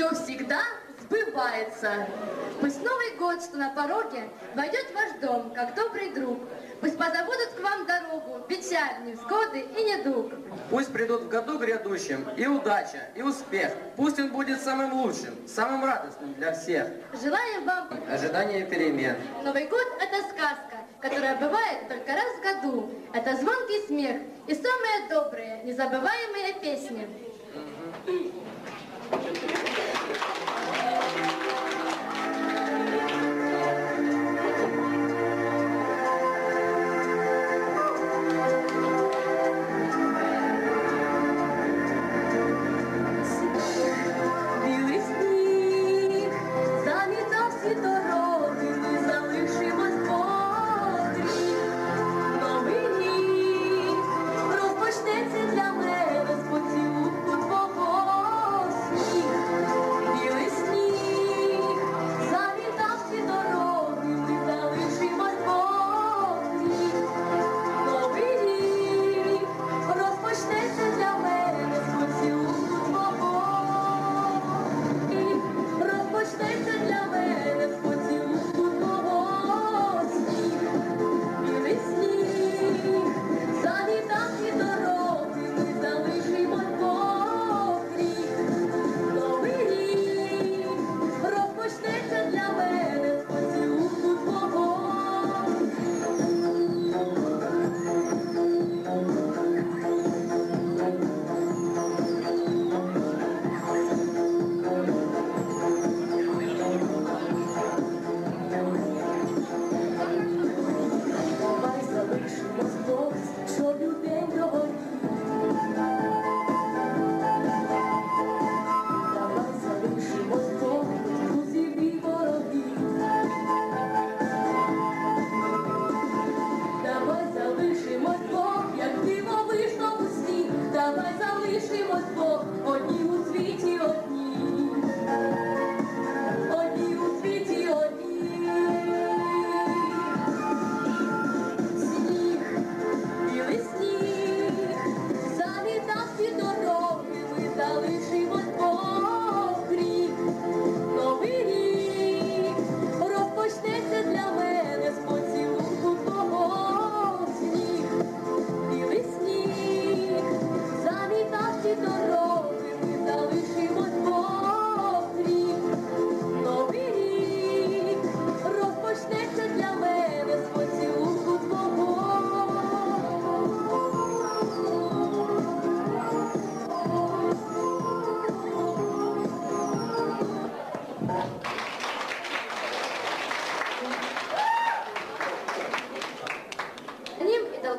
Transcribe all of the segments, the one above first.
все всегда сбывается. Пусть Новый год, что на пороге, войдет в ваш дом, как добрый друг. Пусть позабудут к вам дорогу, печаль, невзгоды и недуг. Пусть придут в году грядущем и удача, и успех. Пусть он будет самым лучшим, самым радостным для всех. Желаем вам Ожидание перемен. Новый год – это сказка, которая бывает только раз в году. Это звонкий смех и самые добрые, незабываемые песни. Білий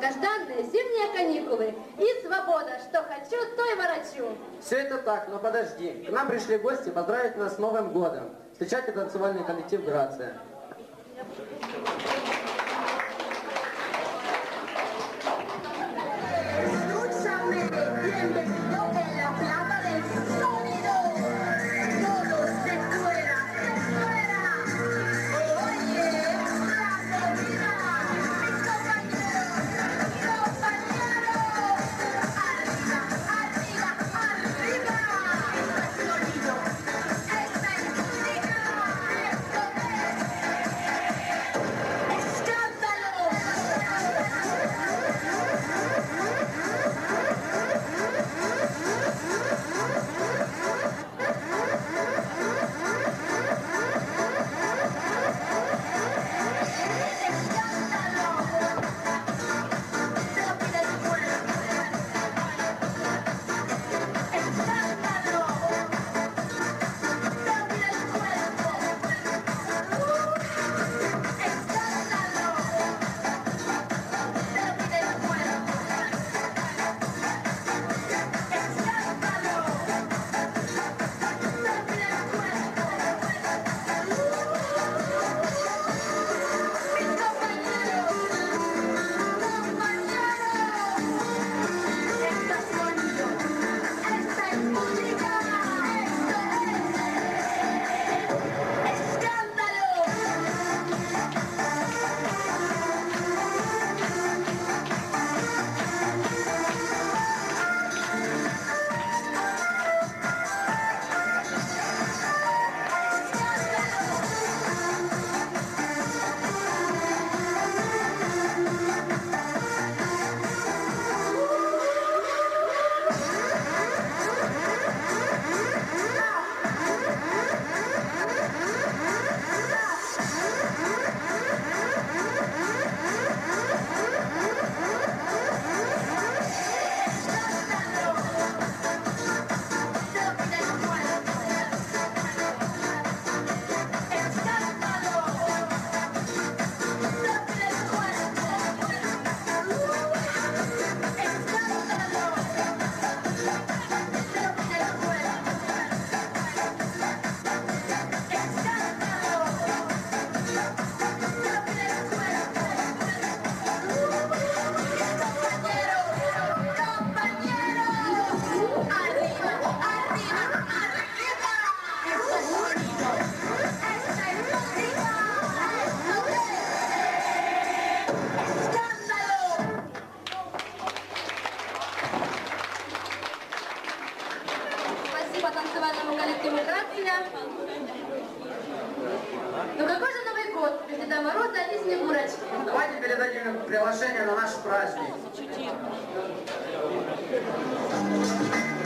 долгожданные зимние каникулы. И свобода, что хочу, то и ворочу. Все это так, но подожди. К нам пришли гости поздравить нас с Новым годом. Встречайте танцевальный коллектив «Грация». Thank you.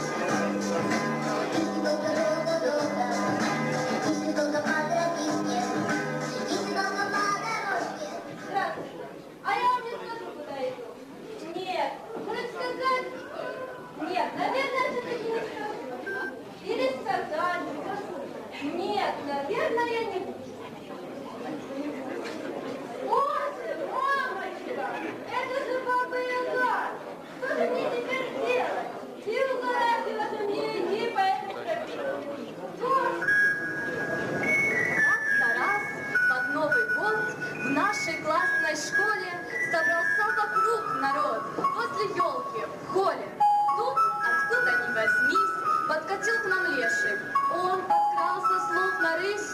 Нашей классной школе собрался вокруг народ возле елки в холле. Тут, откуда ни возьмись, подкатил к нам леший. Он подкрался слух на рысь.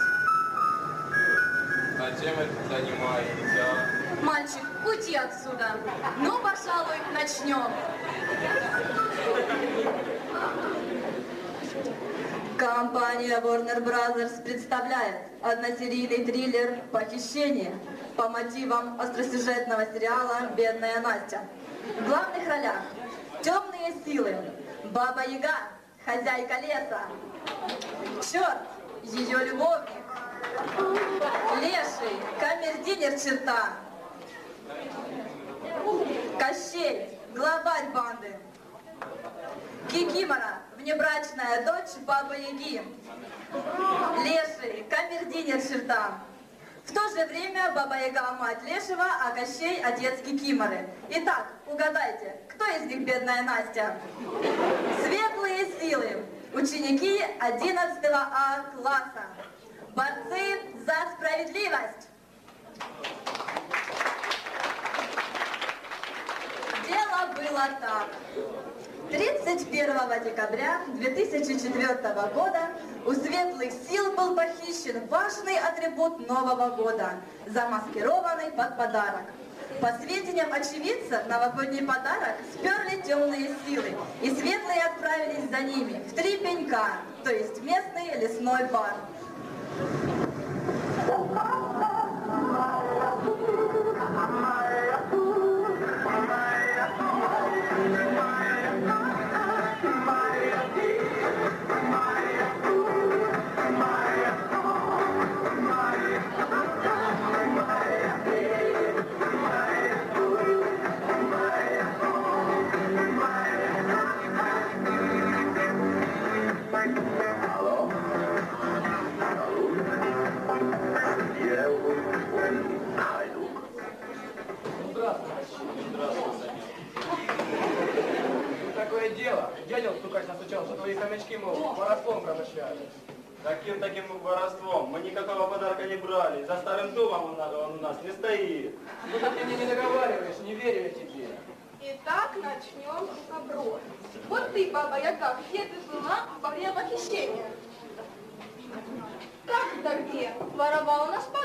А чем это занимаетесь, а? Мальчик, уйди отсюда. Ну, пожалуй, начнем. Компания Warner Brothers представляет односерийный триллер «Похищение» по мотивам остросюжетного сериала «Бедная Настя». В главных ролях темные силы, Баба Яга, хозяйка леса, черт, ее любовник, леший, камердинер черта, Кощей, главарь банды, Кикимора, внебрачная дочь Бабы Яги. Леший, камердинер черта. В то же время Баба Яга мать Лешего, а Кощей отец Кикиморы. Итак, угадайте, кто из них бедная Настя? Светлые силы, ученики 11 А класса. Борцы за справедливость. Дело было так. 31 декабря 2004 года у светлых сил был похищен важный атрибут Нового года, замаскированный под подарок. По сведениям очевидцев, новогодний подарок сперли темные силы, и светлые отправились за ними в три пенька, то есть местный лесной бар. Верю тебе. Итак, начнем с оброя. Вот ты, баба Яга, где ты была во время похищения? Как это где? Воровал у нас подарок.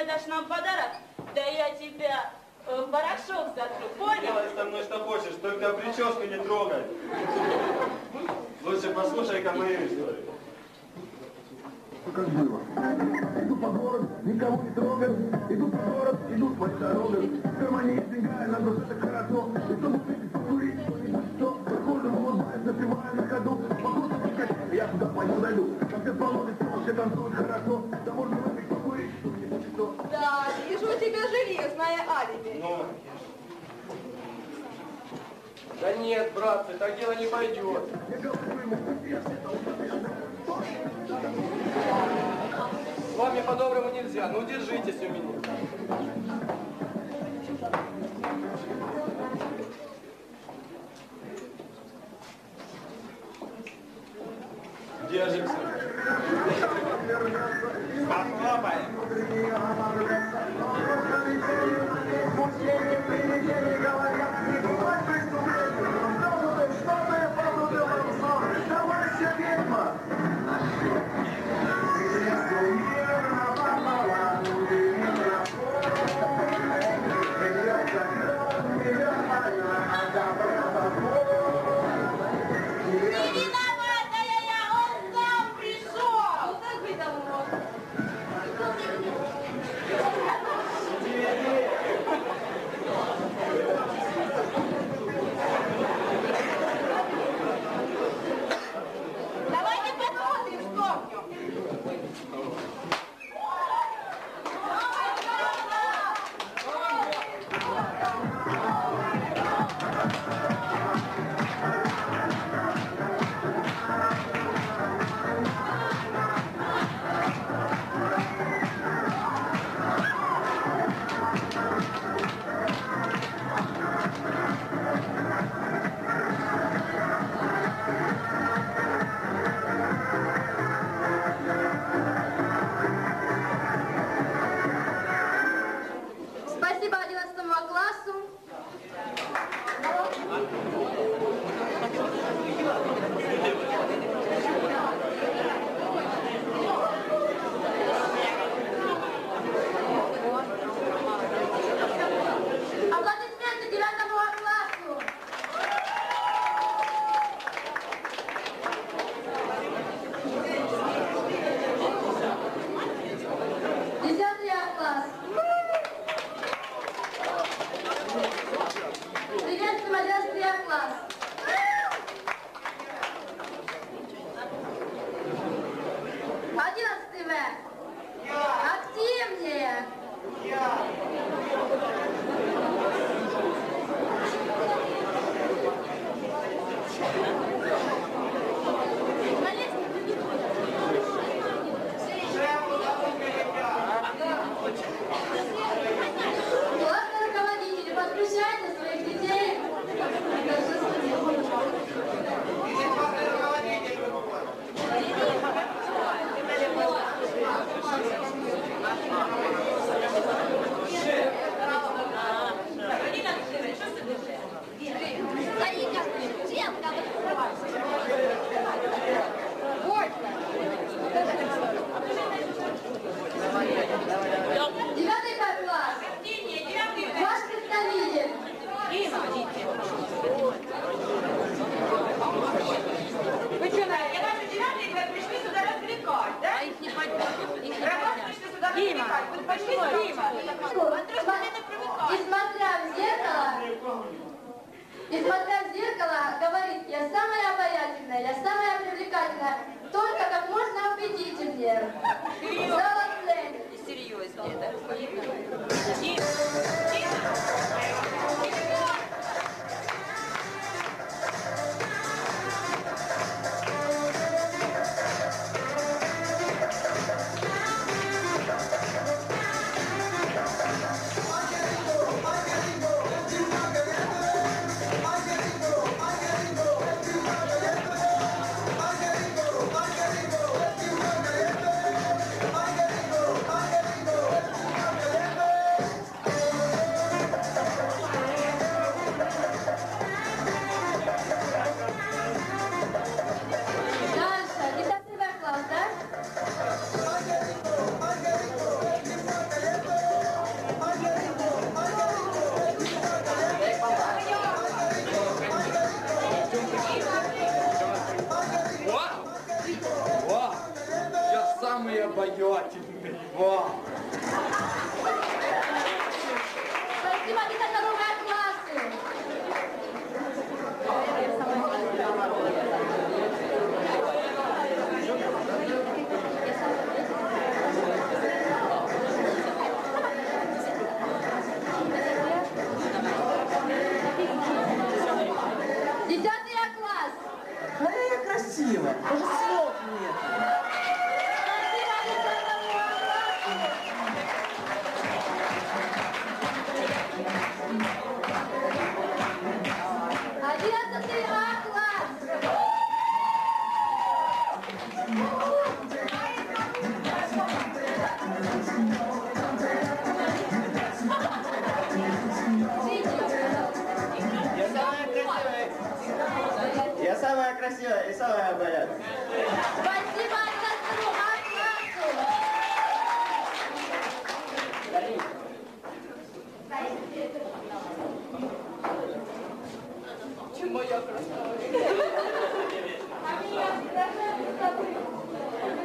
Не отдашь нам подарок, да я тебя э, в порошок затру, понял? Делай со мной что хочешь, только прическу не трогай. Лучше послушай-ка мою историю. как было. Иду по городу, никого не трогаю. Иду по городу, иду по дорогам. В кармане есть на душе так хорошо. И чтобы выпить, покурить, что. Прохожим улыбаюсь, напиваю на ходу. Походу, не я туда пойду дойду. Там все полно все танцуют хорошо. Да можно тебя жалею, зная алиби. Ну. Да нет, братцы, так дело не пойдет. С вами по-доброму нельзя, ну держитесь у меня. Держимся. Похлопаем. Красиво. Даже слов нет. Самая красивая и самая порядок. Спасибо одиннадцатому А классу.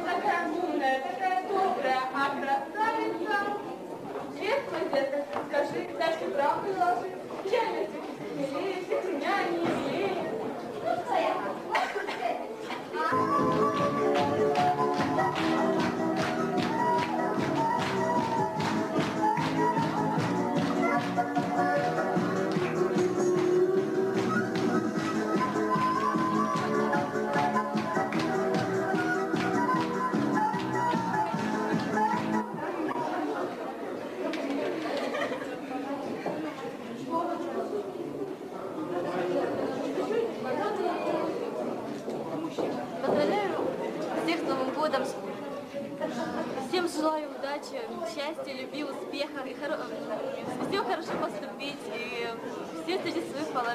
Такая умная, такая добрая, а красавица. Светлая, детка,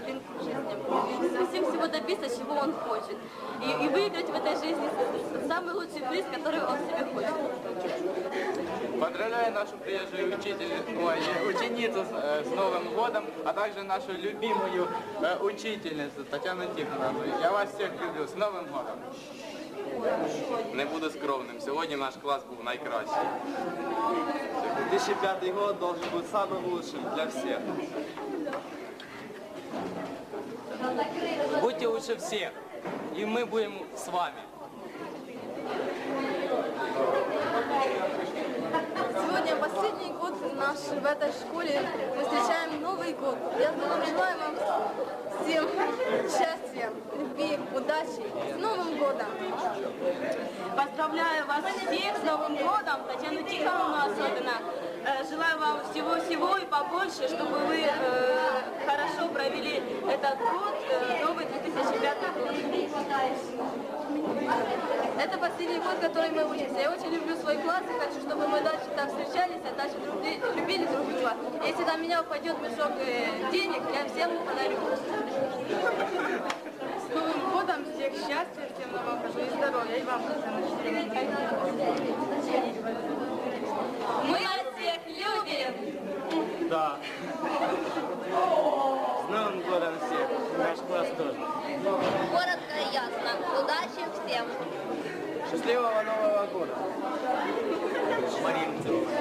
в жизни. Всем всего добиться, чего он хочет. И, и выиграть в этой жизни самый лучший приз, который он себе хочет. Поздравляю нашу приезжую учительницу, ой, ученицу с, э, с Новым годом, а также нашу любимую э, учительницу Татьяну Тихоновну. Я вас всех люблю. С Новым годом! Не буду скромним. Сьогодні наш клас був найкращий. 2005 год должен быть самым лучшим для всех. Будьте лучше всех. И мы будем с вами. Сегодня последний год наш в этой школе. Мы встречаем Новый год. Я желаю вам всем счастья, любви, удачи. С Новым годом! Поздравляю вас всех с Новым годом, Татьяну Тихоновну особенно. Э, Желаю вам всего-всего и побольше, чтобы вы э, хорошо провели этот год, э, новый 2005 год. Это последний год, который мы учимся. Я очень люблю свой класс и хочу, чтобы мы дальше так встречались, а дальше друг- любили друг друга. Если на меня упадет мешок э, денег, я всем подарю. С Новым годом всех счастья, всем на вам и здоровья. И вам, Мы вас всех любим! Да. С Новым годом всех. Наш класс тоже. Коротко и ясно. Удачи всем. Счастливого Нового года. Маринцева.